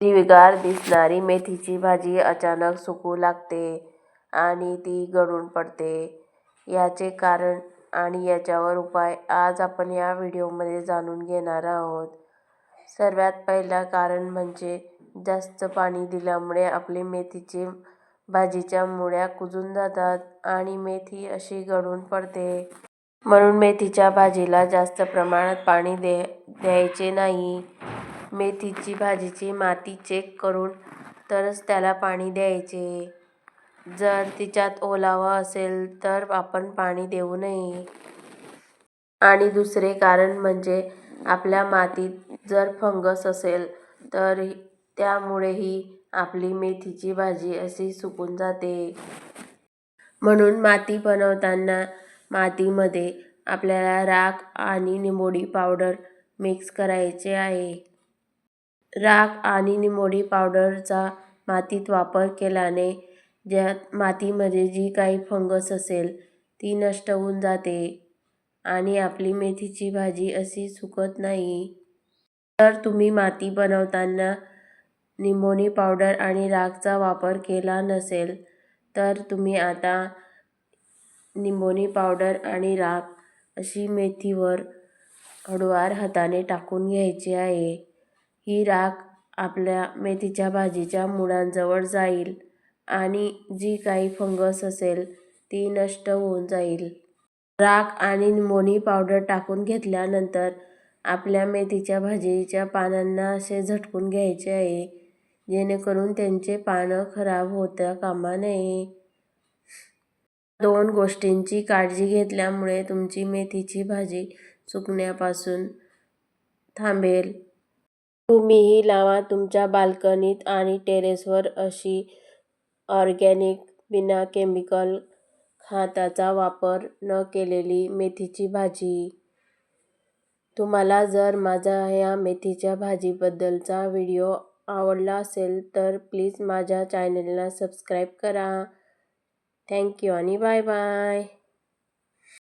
हिरवीगार दिसणारी मेथीची भाजी अचानक सुकू लागते आणि ती गळून पडते. याचे कारण आणि याच्यावर उपाय आज आपण या व्हिडिओमध्ये जाणून घेणार आहोत. सर्वात पहिलं कारण म्हणजे जास्त पाणी दिल्यामुळे आपली मेथीची भाजीच्या मुळ्या कुजून जातात आणि मेथी अशी गळून पडते. म्हणून मेथीच्या भाजीला जास्त प्रमाणात पाणी दे द्यायचे नाही. मेथीची भाजीची माती चेक करून तरच त्याला पाणी द्यायचे. जर तिच्यात ओलावा असेल तर आपण पाणी देऊ नये. आणि दुसरे कारण म्हणजे आपल्या मातीत जर फंगस असेल तर त्यामुळेही आपली मेथीची भाजी अशी सुकून जाते. म्हणून माती बनवताना मातीमध्ये आपल्याला राख आणि निंबोडी पावडर मिक्स करायचे आहे. राख आणि निंबोळी पावडरचा मातीत वापर केल्याने मातीमध्ये जी काही फंगस असेल ती नष्ट होऊन जाते आणि आपली मेथीची भाजी अशी सुकत नाही. तर तुम्ही माती बनवताना निंबोणी पावडर आणि राखचा वापर केला नसेल तर तुम्ही आता निंबोणी पावडर आणि राख अशी मेथीवर हळूवार हाताने टाकून घ्यायची आहे. ही राख आपल्या मेथीच्या भाजीच्या मुळांजवळ जाईल आणि जी काही फंगस असेल ती नष्ट होऊन जाईल. राख आणि निमोनी पावडर टाकून घेतल्यानंतर आपल्या मेथीच्या भाजीच्या पानांना असे झटकून घ्यायचे आहे जेणेकरून त्यांचे पानं खराब होत्या कामा नये. दोन गोष्टींची काळजी घेतल्यामुळे तुमची मेथीची भाजी सुकण्यापासून थांबेल. तुम्हीही लावा तुमच्या बाल्कनीत आणि टेरेसवर अशी ऑर्गॅनिक, बिना केमिकल खताचा वापर न केलेली मेथीची भाजी. तुम्हाला जर माझा ह्या मेथीच्या भाजीबद्दलचा व्हिडिओ आवडला असेल तर प्लीज माझ्या चॅनलला सबस्क्राईब करा. थँक्यू आणि बाय बाय.